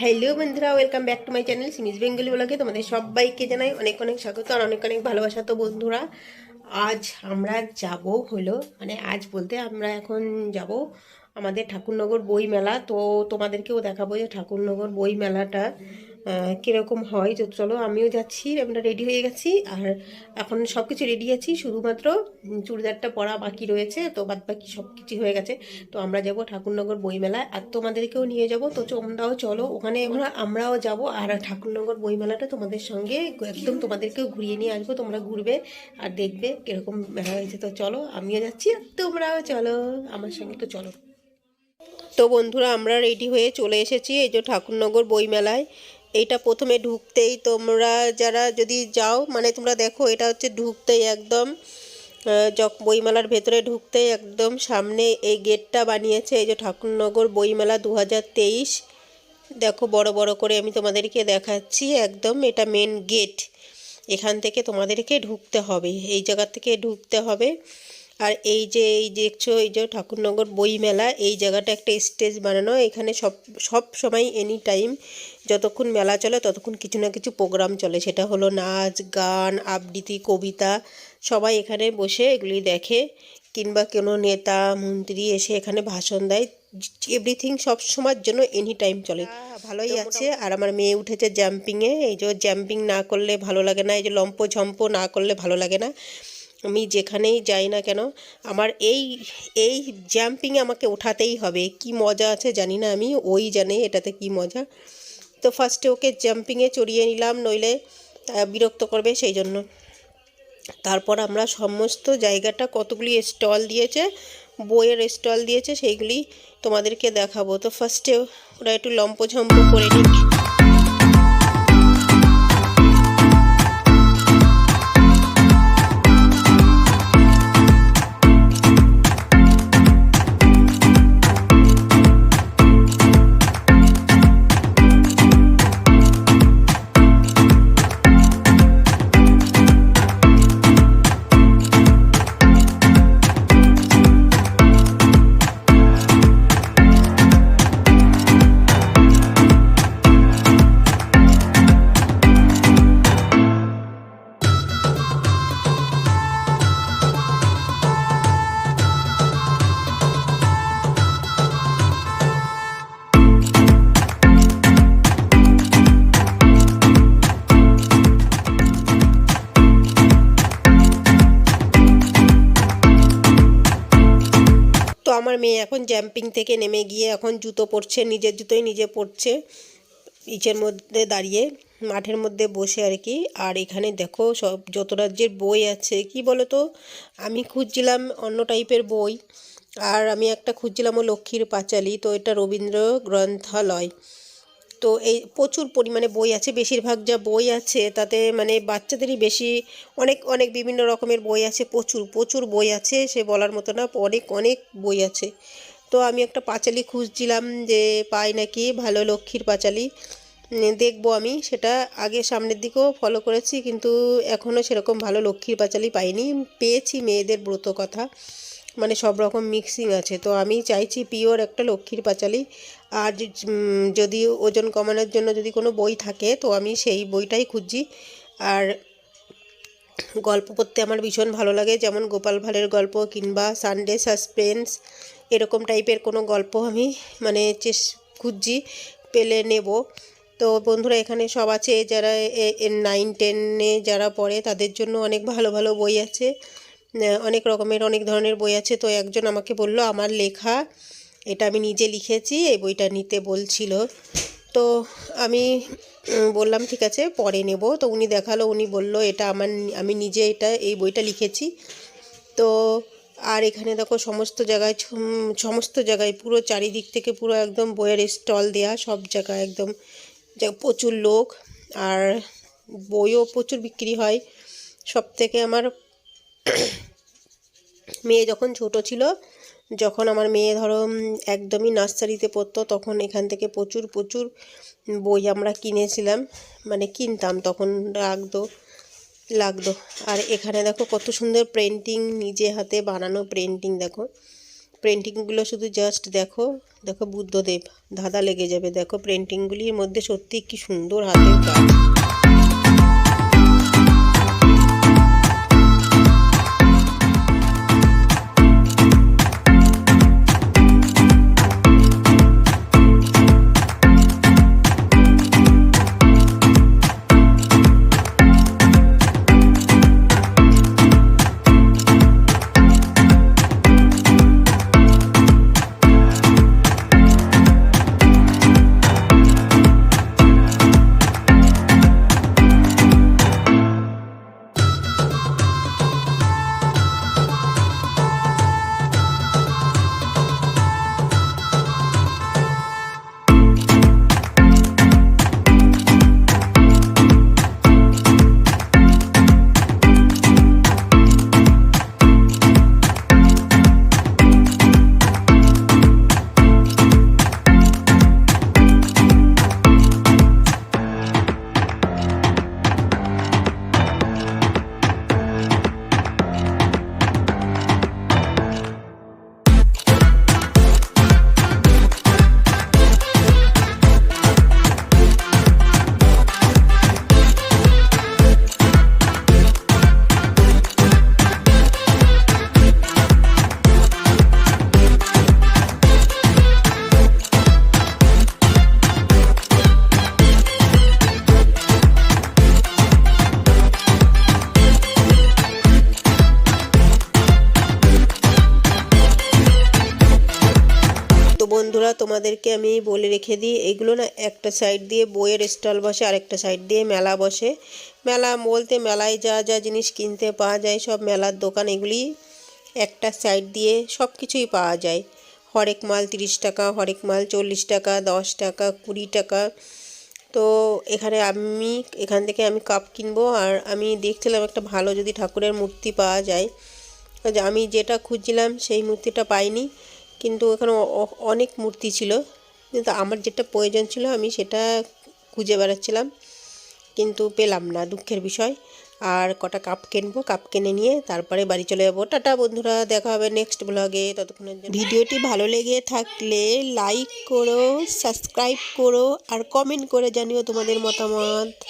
Hello বন্ধুরা, welcome back to my channel সিমিজ Bengali ব্লগে। তোমাদের সবাইকে জানাই অনেক অনেক স্বাগত আর অনেক অনেক ভালোবাসা তো বন্ধুরা। আজ আমরা যাব হলো মানে আজ বলতে আমরা এখন যাব আমাদের ঠাকুরনগর বই মেলা তো তোমাদেরকেও দেখাবো যে ঠাকুরনগর বই মেলাটা কীরকম হয়, তো চলো আমিও যাচ্ছি, আমরা রেডি হয়ে গেছি, আর এখন সব কিছু রেডি আছি, শুধুমাত্র চুড়িদারটা পরা বাকি রয়েছে, তো বাদ বাকি সব কিছু হয়ে গেছে, তো আমরা যাব ঠাকুরনগর বইমেলায়, আর তোমাদেরকেও নিয়ে যাব, তো তোমরাও চলো, ওখানে আমরা, আমরাও যাব, আর ঠাকুরনগর বইমেলাটা তোমাদের সঙ্গে, একদম তোমাদেরকেও ঘুরিয়ে নিয়ে আসব, তোমরা ঘুরবে আর দেখবে কীরকম মেলা হয়েছে, তো চলো আমিও যাচ্ছি, আর তোমরাও চলো আমার সঙ্গে, তো চলো। তো বন্ধুরা, আমরা রেডি হয়ে চলে এসেছি, এই যে ঠাকুরনগর বইমেলায় এইটা প্রথমে ঢুকতেই তোমরা যারা যদি যাও মানে তোমরা দেখো এটা হচ্ছে ঢুকতেই একদম বইমেলার ভেতরে ঢুকতেই একদম সামনে এই গেটটা বানিয়েছে এই যে ঠাকুরনগর বইমেলা দু হাজার তেইশ। দেখো বড় বড় করে আমি তোমাদেরকে দেখাচ্ছি একদম এটা মেন গেট এখান থেকে তোমাদেরকে ঢুকতে হবে, এই জায়গা থেকে ঢুকতে হবে। আর এই যে এই দেখছ এই যে ঠাকুরনগর বই মেলা এই জায়গাটা একটা স্টেজ বানানো। এখানে সব সব সময় এনি টাইম যতক্ষণ মেলা চলে ততক্ষণ কিছু না কিছু প্রোগ্রাম চলে। সেটা হলো নাচ গান আবৃত্তি কবিতা সবাই এখানে বসে এগুলি দেখে কিংবা কোনো নেতা মন্ত্রী এসে এখানে ভাষণ দেয়। এভরিথিং সব সময়ের জন্য এনি টাইম চলে। ভালোই আছে। আর আমার মেয়ে উঠেছে জাম্পিংয়ে এই যে জাম্পিং না করলে ভালো লাগে না। এই যে লম্প ঝম্প না করলে ভালো লাগে না। আমি যেখানেই যাই না কেন, আমার এই এই জাম্পিংয়ে আমাকে ওঠাতেই হবে। কি মজা আছে জানি না আমি, ওই জানে এটাতে কি মজা। তো ফার্স্টে ওকে জাম্পিংয়ে চড়িয়ে নিলাম, নইলে বিরক্ত করবে সেই জন্য। তারপর আমরা সমস্ত জায়গাটা কতগুলি স্টল দিয়েছে, বইয়ের স্টল দিয়েছে, সেইগুলি তোমাদেরকে দেখাবো। তো ফার্স্টে ওরা একটু লম্পঝম্প করে নিক। আমার মেয়ে এখন জ্যাম্পিং থেকে নেমে গিয়ে এখন জুতো পরছে, নিজের জুতোই নিজে পরছে ইচের মধ্যে দাঁড়িয়ে, মাঠের মধ্যে বসে আর কি। আর এখানে দেখো সব যত রাজ্যের বই আছে, কি বলো তো আমি খুঁজছিলাম অন্য টাইপের বই, আর আমি একটা খুঁজছিলাম ও লক্ষ্মীর পাঁচালি, তো এটা রবীন্দ্র গ্রন্থালয়। তো এই প্রচুর পরিমাণে বই আছে, বেশিরভাগ যা বই আছে তাতে মানে বাচ্চাদেরই বেশি অনেক অনেক বিভিন্ন রকমের বই আছে, প্রচুর প্রচুর বই আছে, সে বলার মতো না, অনেক অনেক বই আছে। তো আমি একটা পাঁচালি খুঁজছিলাম যে পাই নাকি ভালো লক্ষ্মীর পাঁচালি। দেখব আমি, সেটা আগে সামনের দিকেও ফলো করেছি, কিন্তু এখনও সেরকম ভালো লক্ষ্মীর পাঁচালি পাইনি। পেয়েছি মেয়েদের ব্রত কথা। মানে সব রকম মিক্সিং আছে। তো আমি চাইছি পিওর একটা লক্ষ্মীর পাঁচালি। আর যদি ওজন কমানোর জন্য যদি কোনো বই থাকে, তো আমি সেই বইটাই খুঁজছি। আর গল্প পড়তে আমার ভীষণ ভালো লাগে। যেমন গোপাল ভাঁড়ের গল্প কিংবা সানডে সাসপেন্স এরকম টাইপের কোনো গল্প আমি মানে চেস, খুঁজছি, পেলে নেব। তো বন্ধুরা, এখানে সব আছে। যারা নাইন টেনে যারা পড়ে, তাদের জন্য অনেক ভালো ভালো বই আছে। অনেক রকমের, অনেক ধরনের বই আছে। তো একজন আমাকে বলল, আমার লেখা, এটা আমি নিজে লিখেছি, এই বইটা নিতে বলছিল। তো আমি বললাম, ঠিক আছে, পরে নেব। তো উনি দেখাল, উনি বলল, এটা আমার, আমি নিজে এটা, এই বইটা লিখেছি। তো আর এখানে দেখো, সমস্ত জায়গায় সমস্ত জায়গায় পুরো চারিদিক থেকে পুরো একদম বইয়ের স্টল দেয়া, সব জায়গায় একদম প্রচুর লোক। আর বইও প্রচুর বিক্রি হয়। সব থেকে আমার মেয়ে যখন ছোট ছিল, যখন আমার মেয়ে ধরো একদমই নার্সারিতে পড়তো, তখন এখান থেকে প্রচুর প্রচুর বই আমরা কিনেছিলাম মানে কিনতাম, তখন লাগতো লাগতো। আর এখানে দেখো কত সুন্দর পেন্টিং নিজে হাতে বানানো পেন্টিং দেখো। পেন্টিংগুলো শুধু জাস্ট দেখো দেখো বুদ্ধদেব, ধাঁধা লেগে যাবে, দেখো পেন্টিংগুলির মধ্যে সত্যি কি সুন্দর হাতের কাজ। বন্ধুরা, তোমাদেরকে আমি বলে রেখে দিই, এগুলো না একটা সাইড দিয়ে বইয়ের স্টল বসে, আরেকটা সাইড দিয়ে মেলা বসে। মেলা বলতে মেলায় যা যা জিনিস কিনতে পাওয়া যায়, সব মেলার দোকান এগুলি একটা সাইড দিয়ে সব কিছুই পাওয়া যায়। হরেক মাল তিরিশ টাকা, হরেক মাল চল্লিশ টাকা, দশ টাকা, কুড়ি টাকা। তো এখানে আমি, এখান থেকে আমি কাপ কিনবো, আর আমি দেখছিলাম একটা ভালো যদি ঠাকুরের মূর্তি পাওয়া যায়। আমি যেটা খুঁজছিলাম, সেই মূর্তিটা পাইনি। কিন্তু অ- অনেক মূর্তি ছিল। কিন্তু আমার যেটা প্রয়োজন ছিল, আমি সেটা খুঁজে বেড়াচ্ছিলাম। কিন্তু পেলাম না, দুঃখের বিষয়। আর কটা কাপ কিনবো, কাপ কিনে নিয়ে তারপরে বাড়ি চলে যাব। টাটা বন্ধুরা, দেখা হবে নেক্সট ব্লগে ততক্ষণের ভিডিওটি ভালো লেগে থাকলে লাইক করো সাবস্ক্রাইব করো, আর কমেন্ট করে জানিও তোমাদের মতামত।